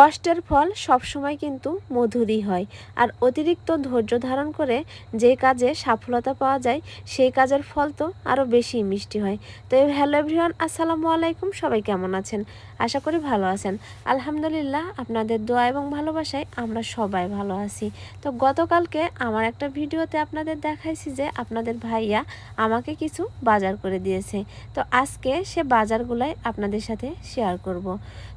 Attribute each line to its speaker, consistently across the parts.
Speaker 1: কষ্টের ফল সবসময় কিন্তু মধুরই হয়। আর অতিরিক্ত ধৈর্য ধারণ করে যে কাজে সফলতা পাওয়া যায়, সেই কাজের ফল তো আরও বেশি মিষ্টি হয়। তো হ্যালো এভরিওয়ান, আসসালামু আলাইকুম। সবাই কেমন আছেন? আশা করি ভালো আছেন। আলহামদুলিল্লাহ, আপনাদের দোয়া এবং ভালোবাসায় আমরা সবাই ভালো আছি। তো গতকালকে আমার একটা ভিডিওতে আপনাদের দেখাইছি যে আপনাদের ভাইয়া আমাকে কিছু বাজার করে দিয়েছে। তো আজকে সে বাজারগুলাই আপনাদের সাথে শেয়ার করব।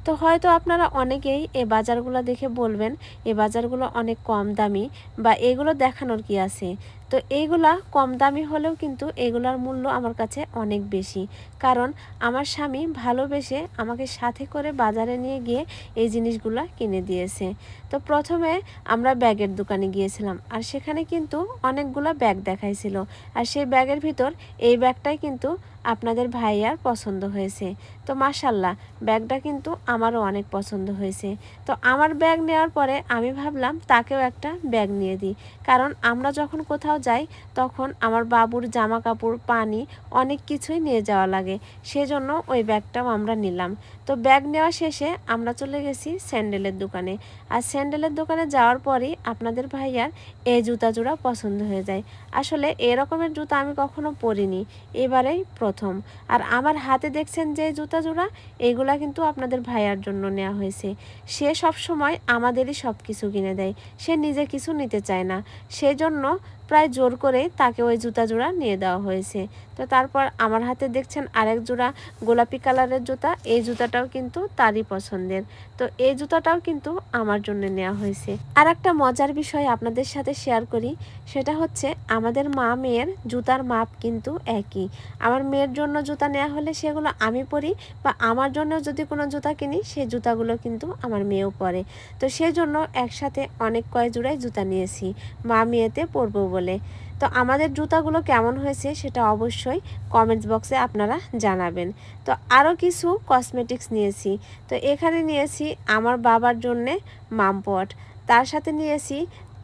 Speaker 1: তো হয়তো আপনারা অনেকেই এই বাজারগুলো দেখে বলবেন এ বাজারগুলো অনেক কম দামি বা এগুলো দেখানোর কি আছে? তো এইগুলা কম দামি হলেও কিন্তু এগুলার মূল্য আমার কাছে অনেক বেশি। কারণ আমার স্বামী ভালোবেসে আমাকে সাথে করে বাজারে নিয়ে গিয়ে এই জিনিসগুলা কিনে দিয়েছে। তো প্রথমে আমরা ব্যাগের দোকানে গিয়েছিলাম আর সেখানে কিন্তু অনেকগুলা ব্যাগ দেখাইছিল। আর সেই ব্যাগের ভিতর এই ব্যাগটাই কিন্তু আপনাদের ভাইয়ার পছন্দ হয়েছে। তো মাসাল্লাহ ব্যাগটা কিন্তু আমারও অনেক পছন্দ হয়েছে। তো আমার ব্যাগ নেওয়ার পরে আমি ভাবলাম তাকেও একটা ব্যাগ নিয়ে দিই। কারণ আমরা যখন কোথাও যাই তখন আমার বাবুর জামা কাপড় পানি অনেক কিছুই নিয়ে যাওয়া লাগে। সেজন্য ওই ব্যাগটাও আমরা নিলাম। তো ব্যাগ নেওয়া শেষে আমরা চলে গেছি স্যান্ডেলের দোকানে। আর স্যান্ডেলের দোকানে যাওয়ার পরই আপনাদের ভাইয়ার এই জুতা জোড়া পছন্দ হয়ে যায়। আসলে এরকমের জুতা আমি কখনো পরিনি, এবারেই প্রথম। আর আমার হাতে দেখছেন যে জুতা জোড়া এইগুলা কিন্তু আপনাদের ভাইয়ার জন্য নেওয়া হয়েছে। সে সব সময় আমাদেরই সব কিছু কিনে দেয়। সে নিজে কিছু নিতে চায় না। সেজন্য প্রায় জোর করে তাকে ওই জুতা জোড়া নিয়ে দেওয়া হয়েছে। তো তারপর আমার হাতে দেখছেন আরেক জোড়া গোলাপি কালারের জুতা, এই জুতাটাও কিন্তু তারই পছন্দের। তো এই জুতাটাও কিন্তু আমার জন্য নেওয়া হয়েছে। আর একটা মজার বিষয় আপনাদের সাথে শেয়ার করি, সেটা হচ্ছে আমাদের মা মেয়ের জুতার মাপ কিন্তু একই। আমার মেয়ের জন্য জুতা নেওয়া হলে সেগুলো আমি পরি বা আমার জন্য যদি কোনো জুতা কিনি সেই জুতাগুলো কিন্তু আমার মেয়েও পরে। তো সেজন্য একসাথে অনেক কয় জোড়াই জুতা নিয়েছি। মা মেয়েতে পরবো বলে। তো আমাদের জুতাগুলো কেমন হয়েছে সেটা অবশ্যই কমেন্টস বক্সে আপনারা জানাবেন। তো আরও কিছু কসমেটিক্স নিয়েছি। তো এখানে নিয়েছি আমার বাবার জন্যে মামপট। তার সাথে নিয়েছি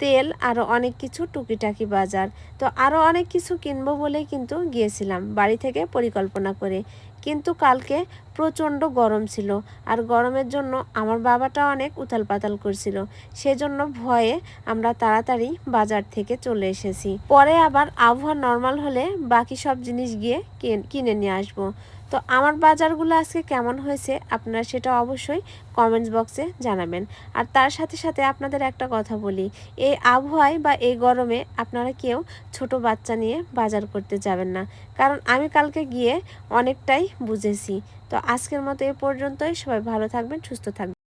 Speaker 1: তেল আরও অনেক কিছু টুকিটাকি বাজার। তো আরও অনেক কিছু কিনবো বলেই কিন্তু গিয়েছিলাম বাড়ি থেকে পরিকল্পনা করে। কিন্তু কালকে প্রচণ্ড গরম ছিল আর গরমের জন্য আমার বাবাটা অনেক উথাল পাতাল করছিল। সেজন্য ভয়ে আমরা তাড়াতাড়ি বাজার থেকে চলে এসেছি। পরে আবার আবহাওয়া নর্মাল হলে বাকি সব জিনিস গিয়ে কিনে নিয়ে আসব। তো আমার বাজারগুলো আজকে কেমন হয়েছে আপনারা সেটা অবশ্যই কমেন্টস বক্সে জানাবেন। আর তার সাথে সাথে আপনাদের একটা কথা বলি, এই আবহাওয়ায় বা এই গরমে আপনারা কেউ ছোট বাচ্চা নিয়ে বাজার করতে যাবেন না। কারণ আমি কালকে গিয়ে অনেকটাই বুঝেছি। তো আজকের মতো এ পর্যন্তই। সবাই ভালো থাকবেন সুস্থ থাকবেন।